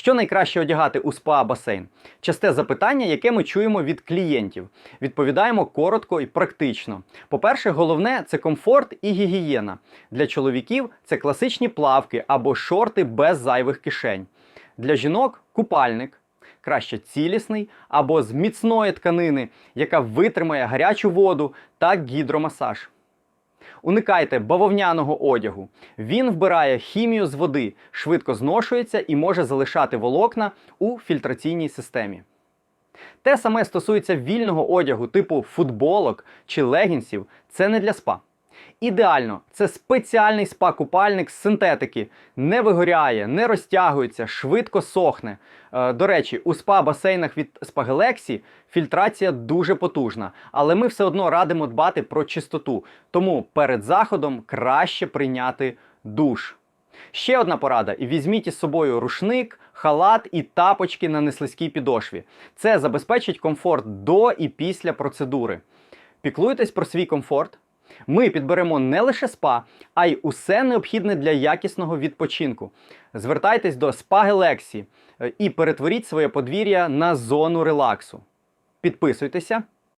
Що найкраще одягати у спа-басейн? Часте запитання, яке ми чуємо від клієнтів. Відповідаємо коротко і практично. По-перше, головне це комфорт і гігієна. Для чоловіків це класичні плавки або шорти без зайвих кишень. Для жінок купальник, краще цілісний або з міцної тканини, яка витримає гарячу воду та гідромасаж. Уникайте бавовняного одягу. Він вбирає хімію з води, швидко зношується і може залишати волокна у фільтраційній системі. Те саме стосується вільного одягу типу футболок чи легінсів. Це не для спа. Ідеально, це спеціальний спа-купальник з синтетики, не вигоряє, не розтягується, швидко сохне. Е, До речі, у спа-басейнах від Spagalaxy фільтрація дуже потужна, але ми все одно радимо дбати про чистоту. Тому перед заходом краще прийняти душ. Ще одна порада: візьміть із собою рушник, халат і тапочки на неслизькій підошві. Це забезпечить комфорт до і після процедури. Піклуйтесь про свій комфорт. Ми підберемо не лише спа, а й усе необхідне для якісного відпочинку. Звертайтесь до спа е, і перетворіть своє подвір'я на зону релаксу. Підписуйтеся,